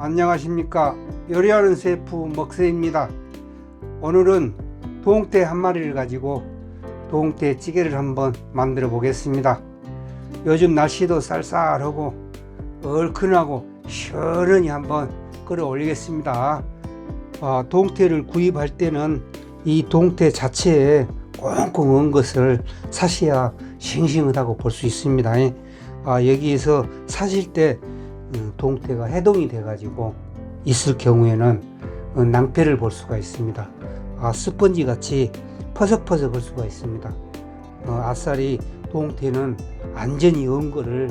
안녕하십니까? 요리하는 셰프 먹새입니다. 오늘은 동태 한 마리를 가지고 동태 찌개를 한번 만들어 보겠습니다. 요즘 날씨도 쌀쌀하고 얼큰하고 시원하니 한번 끓여 올리겠습니다. 아, 동태를 구입할 때는 이 동태 자체에 꽁꽁 은 것을 사셔야 싱싱하다고 볼 수 있습니다. 아, 여기에서 사실 때 음, 동태가 해동이 돼 가지고 있을 경우에는 어, 낭패를 볼 수가 있습니다. 아, 스펀지 같이 퍼석퍼석할 수가 있습니다. 어, 아싸리 동태는 안전히 은 거를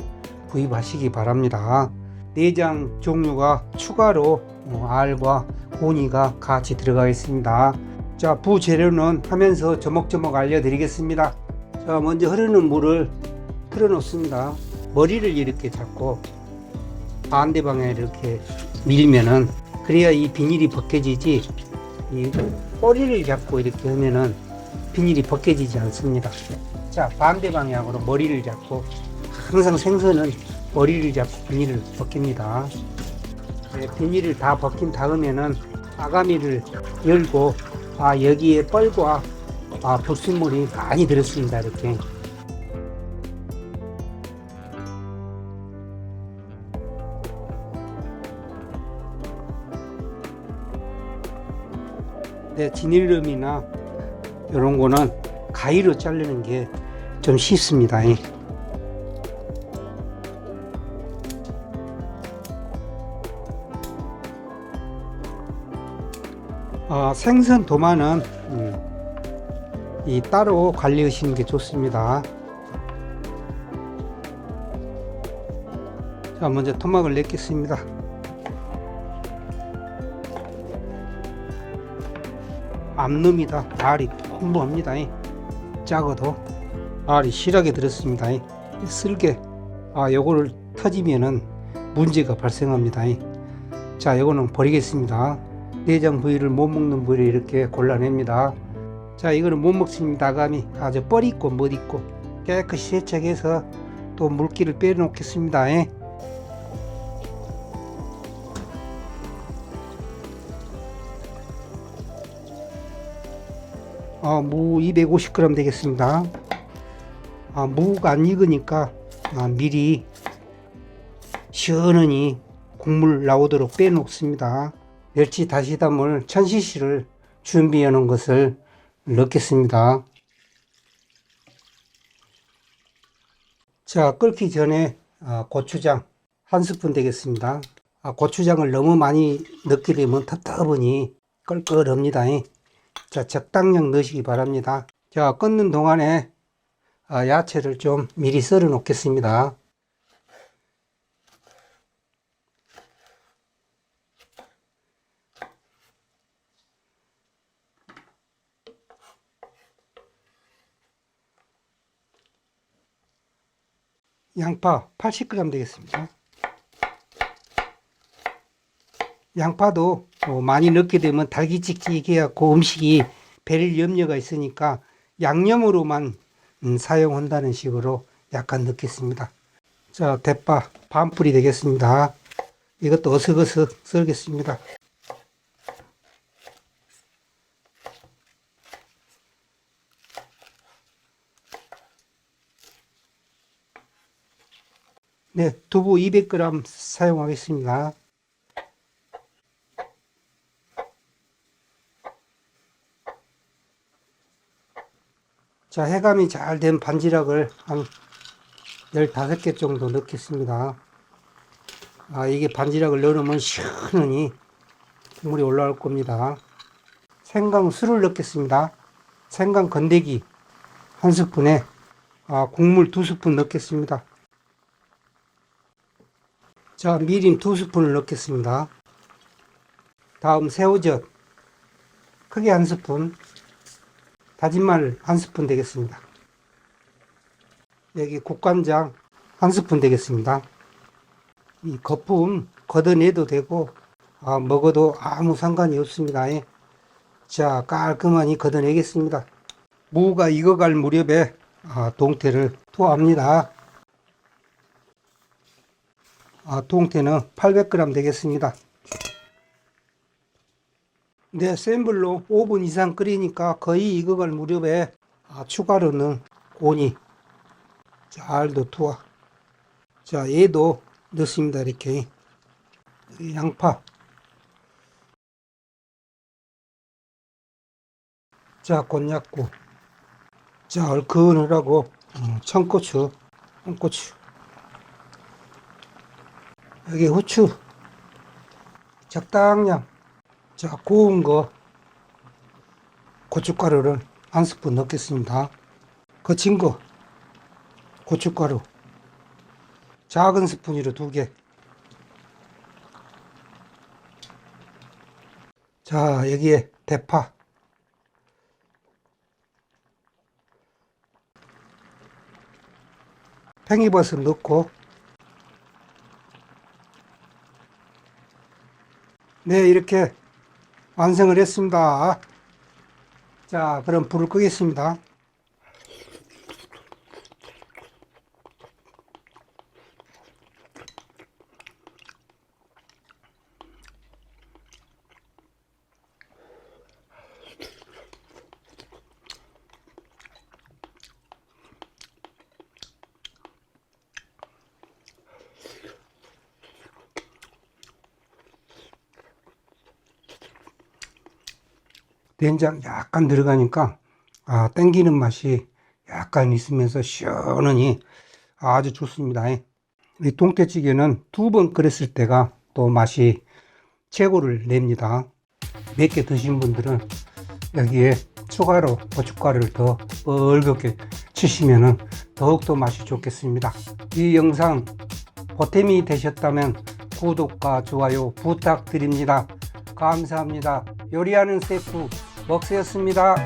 구입하시기 바랍니다. 내장 종류가 추가로 어, 알과 고니가 같이 들어가 있습니다. 자 부재료는 하면서 조목조목 알려드리겠습니다. 자 먼저 흐르는 물을 틀어 놓습니다. 머리를 이렇게 잡고 반대 방향에 이렇게 밀면은 그래야 이 비닐이 벗겨지지. 이 꼬리를 잡고 이렇게 하면은 비닐이 벗겨지지 않습니다. 자 반대 방향으로 머리를 잡고 항상 생선은 머리를 잡고 비닐을 벗깁니다. 네, 비닐을 다 벗긴 다음에는 아가미를 열고 아 여기에 뻘과 아 불순물이 많이 들었습니다 이렇게 네, 지닐름이나 이런 거는 가위로 자르는 게 좀 쉽습니다. 예. 어, 생선 도마는 음, 이 따로 관리하시는 게 좋습니다. 자, 먼저 토막을 냈겠습니다. 암놈이다. 알이 풍부합니다. 작아도 알이 실하게 들었습니다. 쓸개 아 요거를 터지면은 문제가 발생합니다. 자 요거는 버리겠습니다. 내장 부위를 못 먹는 부위를 이렇게 골라냅니다. 자 이거는 못 먹습니다. 아감이 아주 뻘 있고 못 있고 깨끗이 세척해서 또 물기를 빼놓겠습니다. 어, 무 250g 되겠습니다. 아, 무가 안 익으니까 아, 미리 시원하니 국물 나오도록 빼놓습니다. 멸치 다시다물 1000cc를 준비해 놓은 것을 넣겠습니다. 자, 끓기 전에 아, 고추장 한 스푼 되겠습니다. 아, 고추장을 너무 많이 넣게 되면 답답하니 껄껄합니다. 자, 적당량 넣으시기 바랍니다. 자, 끓는 동안에 아, 야채를 좀 미리 썰어 놓겠습니다. 양파 80g 되겠습니다. 양파도 어, 많이 넣게 되면 달기찍찍해갖고 음식이 배릴 염려가 있으니까 양념으로만 음, 사용한다는 식으로 약간 넣겠습니다. 자, 대파 반 뿌리 되겠습니다. 이것도 어석어석 썰겠습니다. 네, 두부 200g 사용하겠습니다. 자, 해감이 잘 된 반지락을 한 15개 정도 넣겠습니다. 아, 이게 반지락을 넣으면 시원하니 국물이 올라올 겁니다. 생강 술을 넣겠습니다. 생강 건더기 한 스푼에 아, 국물 두 스푼 넣겠습니다. 자, 미림 두 스푼을 넣겠습니다. 다음 새우젓 크게 한 스푼 다진 마늘 한 스푼 되겠습니다. 여기 국간장 한 스푼 되겠습니다. 이 거품 걷어내도 되고 아, 먹어도 아무 상관이 없습니다. 예. 자 깔끔하니 걷어내겠습니다. 무가 익어갈 무렵에 아, 동태를 투하합니다. 아, 동태는 800g 되겠습니다. 네, 센 불로 5분 이상 끓이니까 거의 익어갈 무렵에 아, 추가로는 고니 잘 넣어두어. 자, 얘도 넣습니다. 이렇게 이 양파. 자, 곤약고. 자, 얼큰하라고 음, 청고추, 홍고추. 여기 후추. 적당량. 자, 구운 거 고춧가루를 한 스푼 넣겠습니다. 거친 거 고춧가루 작은 스푼으로 두 개. 자, 여기에 대파. 팽이버섯 넣고 네, 이렇게 완성을 했습니다. 자, 그럼 불을 끄겠습니다. 된장 약간 들어가니까 아 땡기는 맛이 약간 있으면서 시원하니 아주 좋습니다. 이 동태찌개는 두 번 끓였을 때가 또 맛이 최고를 냅니다. 몇 개 드신 분들은 여기에 추가로 고춧가루를 더 뻘겋게 치시면 더욱더 맛이 좋겠습니다. 이 영상 보탬이 되셨다면 구독과 좋아요 부탁드립니다. 감사합니다. 요리하는 셰프 먹스였습니다.